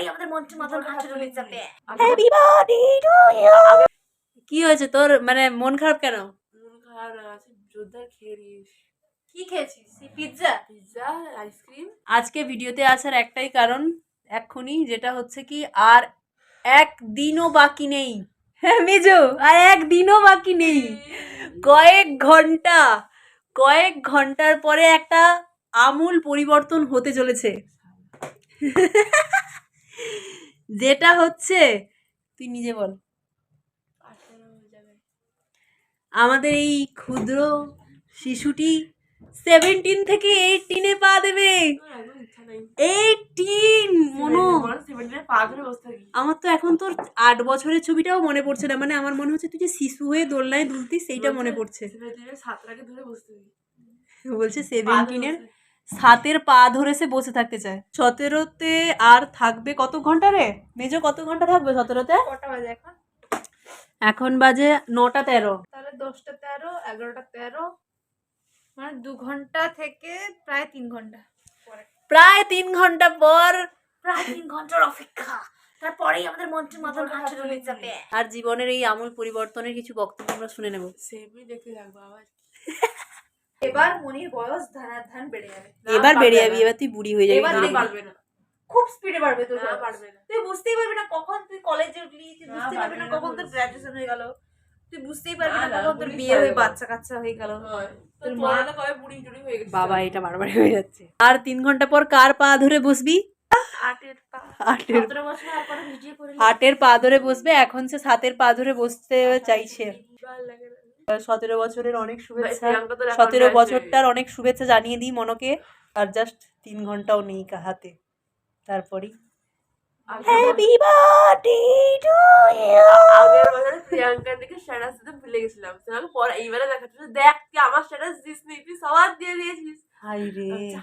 তারপরেই আমাদের মন্ত্রী মাথার ঘাটে চলে যাবে কি হয়েছে তোর? মানে মন খারাপ কেন? মন খারাপ আছে কি খেয়েছিস? পিৎজা পিৎজা আইসক্রিম আজকে ভিডিওতে আসার একটাই কারণ এক্ষুনি যেটা হচ্ছে কি আর একদিনও বাকি নেই। হ্যাঁ মেজো। আর এক দিনও বাকি নেই। কয়েক ঘণ্টা কয়েক ঘণ্টার পরে একটা আমূল পরিবর্তন হতে চলেছে। যেটা হচ্ছে তুই নিজে বল। আমাদের এই ক্ষুদ্র শিশুটি সেভেন্টিন থেকে এইটিনে পা দেবে। এইটিন মনো। আমার তো এখন তোর আট বছরের ছবিটাও মনে পড়ছে না। মানে আমার মনে হচ্ছে তুই যে শিশু হয়ে দোলনায় দুলতিস সেইটা মনে পড়ছে। বলছে সেভেন্টিনের সাতের পা ধরে সে বসে থাকতে চায়। সতেরোতে আর থাকবে কত ঘণ্টা রে? মেজো কত ঘণ্টা থাকবে সতেরোতে? কটা বাজে এখন? এখন বাজে নটা তেরো। তাহলে দশটা তেরো এগারোটা তেরো মানে দু ঘণ্টা থেকে প্রায় তিন ঘণ্টা। প্রায় তিন ঘণ্টা পর প্রায় তিন ঘণ্টার অপেক্ষা। তারপরেই আমাদের মন্ত্রী মাথার ঘাটে চলে যাবে আর জীবনের এই আমূল পরিবর্তনের কিছু বক্তব্য আমরা শুনে নেব। সেমই দেখতে থাকব আবার এবার মনির বয়স ধান বেড়ে যাবে। এবার বেড়ে। যাবি এবার তুই বুড়ি হয়ে যাবি। এবার ধীরে। পারবে না। খুব স্পিডে বাড়বে তোর না পারবে না। তুই বুঝতেই পারবি না কখন তুই কলেজে উঠলি তুই না, বুঝতেই পারবি না কখন তোর হয়ে গেল। তুই বুঝতেই পারবি না, কখন তোর বিয়ে হয়ে বাচ্চা কাচ্চা হয়ে গেল। তোর মা- কবে বুড়ি টুড়ি হয়ে গেছে। বাবা এটা বারবার হয়ে যাচ্ছে। আর তিন ঘণ্টা পর কার পা ধরে বসবি? আটের পা। ধরে বসবে এখন সে সাতের পা ধরে বসতে চাইছে। সতেরো বছরের অনেক শুভেচ্ছা সতেরো বছরটার অনেক শুভেচ্ছা জানিয়ে দিই মনকে। আর জাস্ট তিন ঘন্টাও নেই হাতে তারপরই আগের বার্থডে আগের বছরে প্রিয়াঙ্কার দিকে স্ট্যাটাস দিতে ভুলে গেছিলাম। তোমাকে পরে এইবারে দেখাচ্ছি। দেখ তুই আমার স্ট্যাটাস দিস নি তুই সবার দিয়ে দিয়েছিস। হাই রে। আচ্ছা,